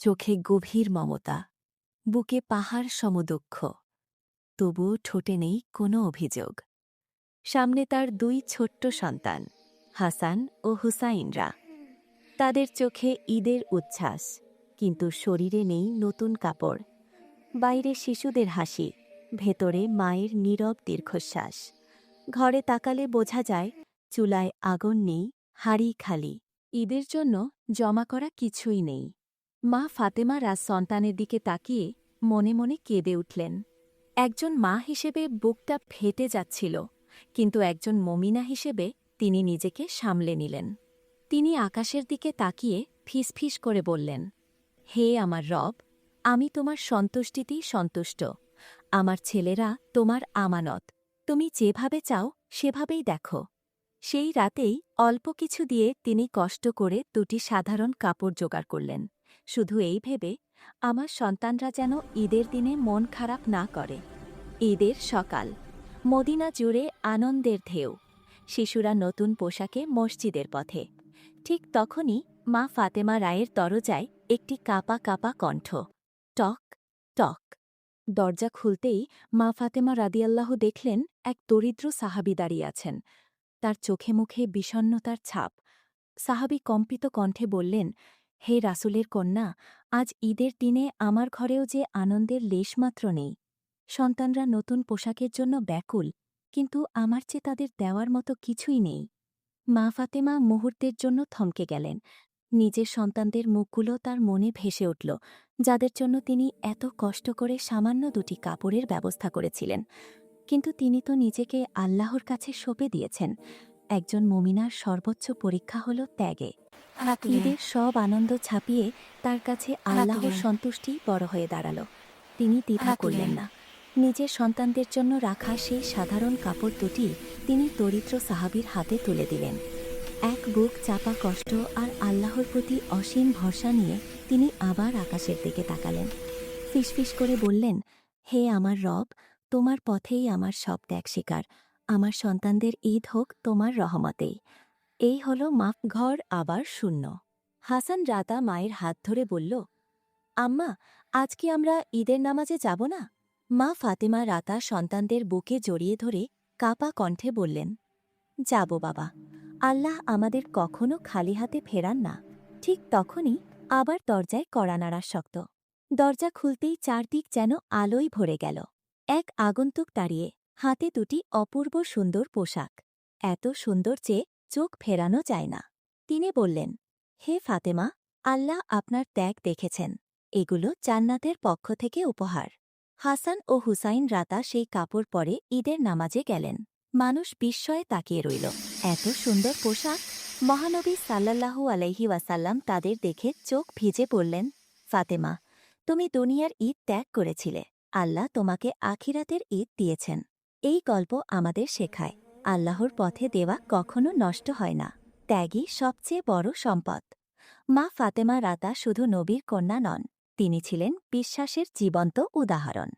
চোখে গভীর মমতা, বুকে পাহাড় সমদক্ষ তবুও ঠোঁটে নেই কোনো অভিযোগ। সামনে তার দুই ছোট্ট সন্তান, হাসান ও হুসাইনরা। তাদের চোখে ঈদের উচ্ছ্বাস, কিন্তু শরীরে নেই নতুন কাপড়। বাইরে শিশুদের হাসি, ভেতরে মায়ের নীরব দীর্ঘশ্বাস। ঘরে তাকালে বোঝা যায়, চুলায় আগুন নেই, হাড়ি খালি। ঈদের জন্য জমা করা কিছুই নেই। মা ফাতেমা রাজ সন্তানের দিকে তাকিয়ে মনে মনে কেঁদে উঠলেন। একজন মা হিসেবে বুকটা ফেটে যাচ্ছিল, কিন্তু একজন মমিনা হিসেবে তিনি নিজেকে সামলে নিলেন। তিনি আকাশের দিকে তাকিয়ে ফিসফিস করে বললেন, হে আমার রব, আমি তোমার সন্তুষ্টিতেই সন্তুষ্ট। আমার ছেলেরা তোমার আমানত। তুমি যেভাবে চাও সেভাবেই দেখো। সেই রাতেই অল্প কিছু দিয়ে তিনি কষ্ট করে দুটি সাধারণ কাপড় জোগাড় করলেন। শুধু এই ভেবে আমার সন্তানরা যেন ঈদের দিনে মন খারাপ না করে। ঈদের সকাল, মদিনা জুড়ে আনন্দের ঢেউ, শিশুরা নতুন পোশাকে মসজিদের পথে। ঠিক তখনই মা ফাতেমা রায়ের দরজায় একটি কাপা কাপা কণ্ঠ, টক টক। দরজা খুলতেই মা ফাতেমা রাদিয়াল্লাহ দেখলেন এক দরিদ্র সাহাবি দাঁড়িয়ে আছেন। তার চোখে মুখে বিষণ্নতার ছাপ। সাহাবি কম্পিত কণ্ঠে বললেন হে রাসুলের কন্যা, আজ ঈদের দিনে আমার ঘরেও যে আনন্দের লেশমাত্র নেই। সন্তানরা নতুন পোশাকের জন্য ব্যাকুল, কিন্তু আমার চেয়ে তাদের দেওয়ার মতো কিছুই নেই। মা ফাতেমা মুহূর্তের জন্য থমকে গেলেন। নিজের সন্তানদের মুখগুলো তার মনে ভেসে উঠল, যাদের জন্য তিনি এত কষ্ট করে সামান্য দুটি কাপড়ের ব্যবস্থা করেছিলেন। কিন্তু তিনি তো নিজেকে আল্লাহর কাছে সঁপে দিয়েছেন। একজন মমিনার সর্বোচ্চ পরীক্ষা হল ত্যাগে। ঈদের সব আনন্দ ছাপিয়ে তার কাছে আল্লাহর সন্তুষ্টি বড় হয়ে দাঁড়াল। তিনি দ্বিধা করলেন না। নিজের সন্তানদের জন্য রাখা সেই সাধারণ কাপড় দুটি তিনি দরিদ্র সাহাবির হাতে তুলে দিলেন। এক বুক চাপা কষ্ট আর আল্লাহর প্রতি অসীম ভরসা নিয়ে তিনি আবার আকাশের দিকে তাকালেন। ফিসফিস করে বললেন হে আমার রব তোমার পথেই আমার সব ত্যাগ স্বীকার। আমার সন্তানদের ঈদ হোক তোমার রহমতেই। এই হল মাফ ঘর আবার শূন্য। হাসান রাতা মায়ের হাত ধরে বলল, আম্মা আজ কি আমরা ঈদের নামাজে যাব না? মা ফাতেমা রাতা সন্তানদের বুকে জড়িয়ে ধরে কাপা কণ্ঠে বললেন, যাব বাবা। আল্লাহ আমাদের কখনো খালি হাতে ফেরান না। ঠিক তখনই আবার দরজায় কড়া নাড়া শক্ত। দরজা খুলতেই চারদিক যেন আলোয় ভরে গেল। এক আগন্তুক দাঁড়িয়ে হাতে দুটি অপূর্ব সুন্দর পোশাক। এত সুন্দর যে চোখ ফেরানো যায় না। তিনি বললেন, হে ফাতেমা, আল্লাহ আপনার ত্যাগ দেখেছেন। এগুলো জান্নাতের পক্ষ থেকে উপহার। হাসান ও হুসাইন রাতা সেই কাপড় পরে ঈদের নামাজে গেলেন। মানুষ বিস্ময়ে তাকিয়ে রইল। এত সুন্দর পোশাক? মহানবী সাল্লাল্লাহু আলাইহি ওয়াসাল্লাম তাদের দেখে চোখ ভিজে পড়লেন ফাতেমা, তুমি দুনিয়ার ঈদ ত্যাগ করেছিলে। আল্লাহ তোমাকে আখিরাতের ঈদ দিয়েছেন। এই গল্প আমাদের শেখায়, আল্লাহর পথে দেওয়া কখনো নষ্ট হয় না, ত্যাগই সবচেয়ে বড় সম্পদ। মা ফাতেমা রাতা শুধু নবীর কন্যা নন, তিনি ছিলেন বিশ্বাসের জীবন্ত উদাহরণ।